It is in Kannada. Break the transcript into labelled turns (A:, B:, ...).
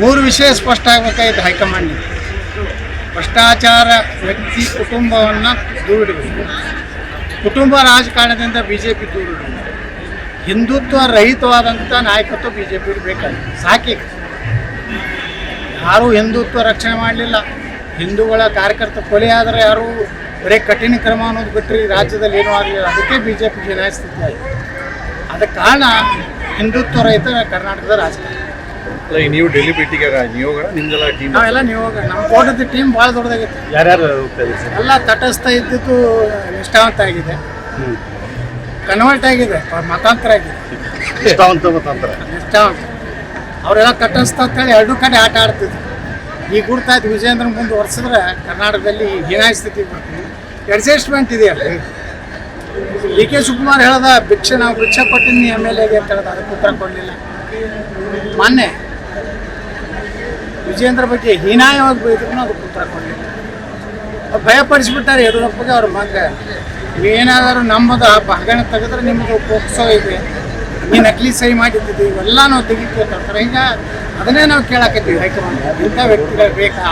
A: ಮೂರು ವಿಷಯ ಸ್ಪಷ್ಟ ಆಗಬೇಕಾಗಿತ್ತು ಹೈಕಮಾಂಡ್ ಭ್ರಷ್ಟಾಚಾರ ವ್ಯಕ್ತಿ ಕುಟುಂಬವನ್ನು ದೂರಿಡಬೇಕು. ಕುಟುಂಬ ರಾಜಕಾರಣದಿಂದ ಬಿ ಜೆ ಪಿ ಹಿಂದುತ್ವ ರಹಿತವಾದಂಥ ನಾಯಕತ್ವ ಬಿ ಜೆ ಪಿ ಸಾಕೀಗ. ಯಾರೂ ಹಿಂದುತ್ವ ರಕ್ಷಣೆ ಮಾಡಲಿಲ್ಲ. ಹಿಂದೂಗಳ ಕಾರ್ಯಕರ್ತ ಕೊಲೆ ಆದರೆ ಯಾರೂ ಬರೀ ಕಠಿಣ ಕ್ರಮ ಅನ್ನೋದು ಬಿಟ್ಟರೆ ರಾಜ್ಯದಲ್ಲಿ ಏನೂ ಆಗಲಿಲ್ಲ. ಅದಕ್ಕೆ ಬಿ ಜೆ ಪಿ ಸ್ಥಿತಿ ಅದಕ್ಕೆ ಕಾರಣ ಹಿಂದುತ್ವ ರಹಿತ ಕರ್ನಾಟಕದ ರಾಜಕಾರಣ.
B: ಅಲ್ಲ ಈಗ ನೀವು ಡೆಲ್ಲಿ ಭೇಟಿಗೆ ನಿಯೋಗ ನಿಮ್ದೆಲ್ಲ ಟೀಮ್
A: ನಾವೆಲ್ಲ ನೀವು ನಮ್ಮ ಕೋಟದ ಟೀಮ್ ಭಾಳ ದೊಡ್ಡದಾಗಿತ್ತು.
B: ಯಾರ್ಯಾರು ಹೋಗ್ತಾ ಇದ್ದೀರಿ ಸರ್?
A: ಎಲ್ಲ ತಟಸ್ಥ ಇದ್ದಿದ್ದು ನಿಷ್ಠಾವಂತ ಆಗಿದೆ. ಕನ್ವರ್ಟ್ ಆಗಿದೆ ಮತಾಂತರ ಆಗಿದೆ.
B: ನಿಷ್ಠಾವಂತ ಮತಾಂತರ.
A: ನಿಷ್ಠಾವಂತ. ಅವರೆಲ್ಲ ತಟಸ್ಥ ಅಂತೇಳಿ ಎರಡು ಕಡೆ ಆಟ ಆಡ್ತಿದ್ರು. ಈಗ ಇದ್ದು ವಿಜಯೇಂದ್ರ ಮುಂದೆ ವರ್ಷಿದ್ರೆ ಕರ್ನಾಟಕದಲ್ಲಿ ಹೀನಾಯ ಸ್ಥಿತಿ ಬರ್ತೀವಿ ಅಡ್ಜಸ್ಟ್ಮೆಂಟ್ ಇದೆಯಲ್ಲ ಡಿ ಕೆ ಶಿವಕುಮಾರ್ ಹೇಳ್ದ ಭಿಕ್ಷೆ ನಾವು ಭಿಕ್ಷೆ ಕೊಟ್ಟಿದ್ದೀನಿ ಎಂ ಎಲ್ ಎಗೆ ಅಂತ ಹೇಳ್ದ ಅದಕ್ಕೆ ಉತ್ತರ ಕೊಡಲಿಲ್ಲ. ಮೊನ್ನೆ ವಿಜೇಂದ್ರ ಬಗ್ಗೆ ಹೀನಾಯವಾಗಿ ಬೈದ್ರು ಅದಕ್ಕೆ ಉತ್ತರ ಕೊಡಲಿಲ್ಲ ಭಯಪಡಿಸ್ಬಿಟ್ಟಾರೆ ಯಡಿಯೂರಪ್ಪಗೆ ಅವ್ರ ಮಗ ನೀವೇನಾದರೂ ನಮ್ಮದು ಹಗರಣ ತೆಗೆದ್ರೆ ನಿಮ್ಮದು ಪೋಕ್ಸೋ ಇದೆ. ನೀ ನಕಲಿ ಸಹಿ ಮಾಡಿದ್ದಿದ್ದು, ಇವೆಲ್ಲ ನಾವು ತೆಗಿತೀವಿ ಅಂತ ಈಗ ಅದನ್ನೇ ನಾವು ಕೇಳಾಕತ್ತೀವಿ ಹೈಕಮಾಂಡ್ ಇಂಥ ವ್ಯಕ್ತಿಗಳು ಬೇಕಾ?